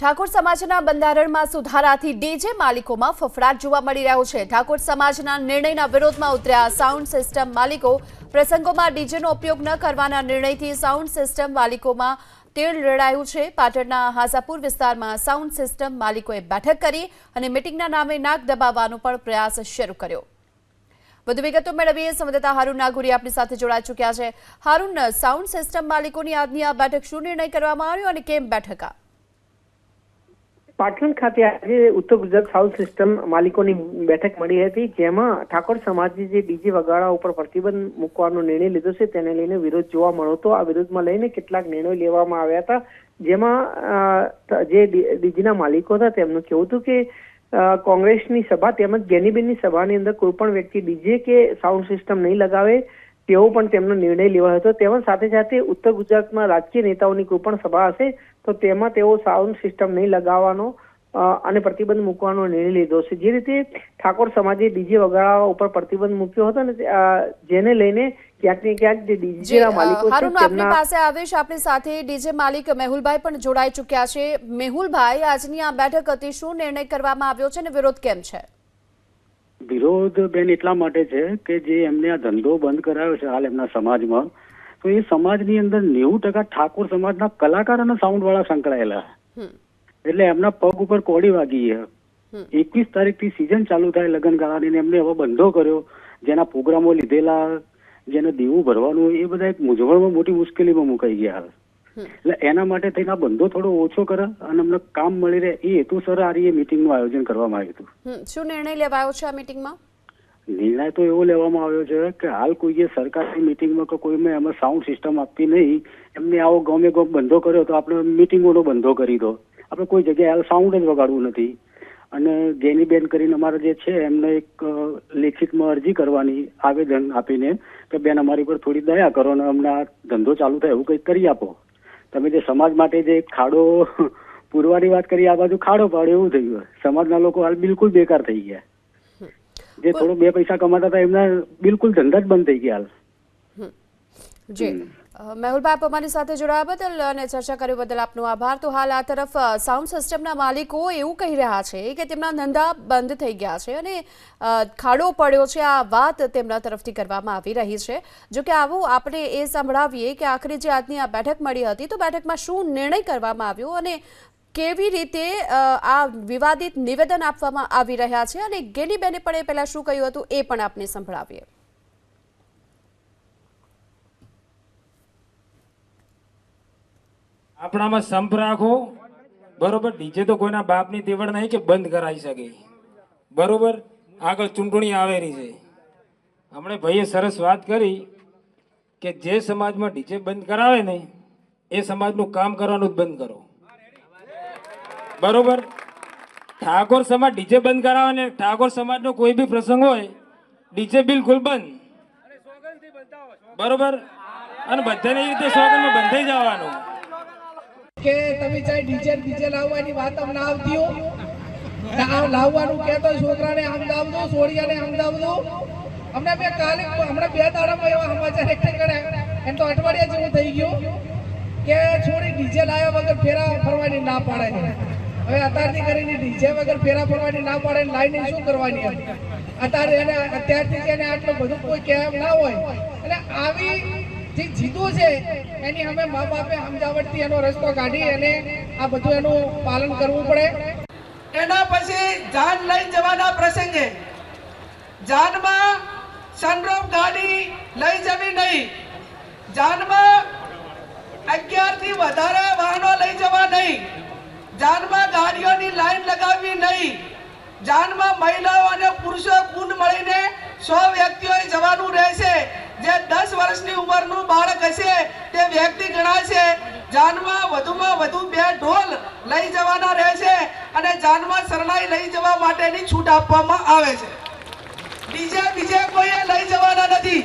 ઠાકોર સમાજના બંધારણમાં સુધારાથી ડીજે માલિકોમાં ફફડાટ જોવા મળી રહ્યો છે. ઠાકોર સમાજના નિર્ણયના વિરોધમાં ઉતર્યા સાઉન્ડ સિસ્ટમ માલિકો. પ્રસંગોમાં ડીજેનો ઉપયોગ ન કરવાના નિર્ણયથી સાઉન્ડ સિસ્ટમ માલિકોમાં તેલ રેડાયું છે. પાટણના હાસાપુર વિસ્તારમાં સાઉન્ડ સિસ્ટમ માલિકોએ બેઠક કરી અને મિટિંગના નામે નાક દબાવવાનો પણ પ્રયાસ શરૂ કર્યો. વધુ વિગતો મેળવીએ. સંવાદદાતા હારૂન નાગુરી આપણી સાથે જોડાઈ ચૂક્યા છે. હારૂન સાઉન્ડ સિસ્ટમ માલિકોની આજની આ બેઠક શું નિર્ણય કરવામાં આવ્યો અને કેમ બેઠક આ? પાટણ ખાતે આજે ઉત્તર ગુજરાત સાઉન્ડ સિસ્ટમ માલિકોની બેઠક મળી હતી, જેમાં ઠાકોર સમાજની જે ડીજે વગાડા ઉપર પ્રતિબંધ મૂકવાનો નિર્ણય લીધો છે, તેને લઈને વિરોધ જોવા મળ્યો હતો. આ વિરોધમાં લઈને કેટલાક નિર્ણયો લેવામાં આવ્યા હતા, જેમાં જે ડીજેના માલિકો હતા, તેમનું કહેવું હતું કે કોંગ્રેસની સભા તેમજ ગેનીબેનની સભાની અંદર કોઈ પણ વ્યક્તિ ડીજે કે સાઉન્ડ સિસ્ટમ નહીં લગાવે તેવો પણ તેમનો નિર્ણય લેવાયો હતો. તેમજ સાથે સાથે ઉત્તર ગુજરાતમાં રાજકીય નેતાઓની કોઈ પણ સભા હશે તો તેમાં તેઓ સાઉન્ડ સિસ્ટમ નહીં લગાવવાનો અને પ્રતિબંધ મૂકવાનો નિર્ણય લીધો છે. જે રીતે ઠાકોર સમાજે ડીજે વગાડવા ઉપર પ્રતિબંધ મૂક્યો હતો ને જેને લઈને ક્યાંક ને ક્યાંક જે ડીજેના માલિકો છે તેમના પાસે આવીશ આપણી સાથે ડીજે માલિક મેહુલભાઈ પણ જોડાઈ ચૂક્યા છે. મેહુલભાઈ આજની આ બેઠક હતી શું નિર્ણય કરવામાં આવ્યો છે અને વિરોધ કેમ છે? વિરોધ બેન એટલા માટે છે કે જે એમને આ ધંધો બંધ કરાયો છે હાલ એમના સમાજમાં તો એ સમાજની અંદર નેવું ટકા ઠાકોર સમાજના કલાકાર અને સાઉન્ડ વાળા સંકળાયેલા એટલે એમના પગ ઉપર કોડી વાગી. એકવીસ તારીખથી સિઝન ચાલુ થાય લગ્ન ગાળાની એમને હવે બંધો કર્યો જેના પ્રોગ્રામો લીધેલા જેને દેવું ભરવાનું એ બધા એક મૂંઝવણમાં મોટી મુશ્કેલીમાં મુકાઈ ગયા હાલ. એટલે એના માટે થઈને આ બંધો થોડો ઓછો કરે અને અમને કામ મળી રહે એ હેતુસર આ રીતે મિટિંગનું આયોજન કરવામાં આવ્યું હતું. શું નિર્ણય લેવાયો છે આ મિટિંગમાં નિર્ણય તો એવો લેવામાં આવ્યો છે કે હાલ કોઈએ સરકારની મિટિંગમાં કે કોઈને એમાં સાઉન્ડ સિસ્ટમ આપતી નહીં એમને આવો ગમે ગમ બંધો કર્યો તો આપણે મિટિંગોનો બંધો કરી દો. આપણે કોઈ જગ્યાએ હાલ સાઉન્ડ જ વગાડવું નથી. અને જેની બેન કરીને અમારે જે છે એમને એક લેખિતમાં અરજી કરવાની આવેદન આપીને કે બેન અમારી પર થોડી દયા કરો અને અમને આ ધંધો ચાલુ થાય એવું કંઈક કરી આપો. તમે જે સમાજ માટે જે ખાડો પૂરવાની વાત કરી આ બાજુ ખાડો પાડ્યો એવું થયું સમાજના લોકો હાલ બિલકુલ બેકાર થઈ ગયા. જે થોડો બે પૈસા કમાતા હતા એમના બિલકુલ ધંધા જ બંધ થઈ ગયા હાલ. જી. મેહુલભાઈ આપ અમારી સાથે જોડાયા બદલ અને ચર્ચા કરી બદલ આપનો આભાર. તો હાલ આ તરફ સાઉન્ડ સિસ્ટમના માલિકો એવું કહી રહ્યા છે કે તેમના ધંધા બંધ થઈ ગયા છે અને ખાડો પડ્યો છે. આ વાત તેમના તરફથી કરવામાં આવી રહી છે. જો કે આવું આપણે એ સંભળાવીએ કે આખરે જે આજની આ બેઠક મળી હતી તો બેઠકમાં શું નિર્ણય કરવામાં આવ્યો અને કેવી રીતે આ વિવાદિત નિવેદન આપવામાં આવી રહ્યા છે અને ગેનીબેને પણ એ પહેલાં શું કહ્યું હતું એ પણ આપને સંભળાવીએ. આપણામાં સંપ રાખો. બરોબર, ડીજે તો કોઈના બાપની તેવડ નહીં કે બંધ કરાવી શકે. બરોબર, આગળ ચૂંટણી આવેલી છે. હમણે ભાઈએ સરસ વાત કરી કે જે સમાજમાં ડીજે બંધ કરાવે ને, એ સમાજનું કામ કરવાનું જ બંધ કરો. બરોબર? ઠાકોર સમાજ ડીજે બંધ કરાવે ને, ઠાકોર સમાજનો કોઈ બી પ્રસંગ હોય, ડીજે બિલકુલ બંધ. બરોબર? અને બધાને એ રીતે સોગનમાં બંધાઈ જવાનું. કે તમે ચાહે ડીજે ડીજે લાવવાની વાત અમને આવતી હો. આ લાવવાનું કહેતો છોકરાને સમજાવ દો સોડિયાને સમજાવ દો. અમને બે કાલે, હમણાં બે દાડામાં એવા સમાચાર એકઠા કર્યા એમ તો અઠવાડિયા જેવું થઈ ગયું કે છોડી ડીજે લાવ્યા વગર ફેરા ફરવાની ના પાડે છે. હવે અત્યારથી કરીને ડીજે વગર ફેરા ફરવાની ના પાડે લાઈને શું કરવાની અત્યારે એને, અત્યારથી એને આટલું બધું કોઈ કહેમ ના હોય. એટલે આવી જે જીતું છે, એની અમે મા બાપે સમજાવટથી એનો રસ્તો કાઢી અને આ બધું એનું પાલન કરવું પડે. એના પછી જાન લઈ જવાના પ્રસંગે, જાનમાં સનરોપ ગાડી લઈ જવી નહીં, જાનમાં અગિયારથી વધારે વાહનો લઈ જવા નહીં, જાનમાં ગાડીઓની લાઈન લગાવવી નહીં, જાનમાં મહિલાઓ અને પુરુષો કુંડ મળીને સો વ્યક્તિઓએ જવાનું રહેશે. જે દસ વર્ષની ઉંમરનું બાળક હશે, તે વ્યક્તિ ગણાશે. જાનમાં વધુમાં વધુ બે ઢોલ લઈ જવાના રહેશે અને જાનમાં શરણાઈ લઈ જવા માટેની છૂટ આપવામાં આવે છે. બીજા બીજે કોઈએ લઈ જવાના નથી.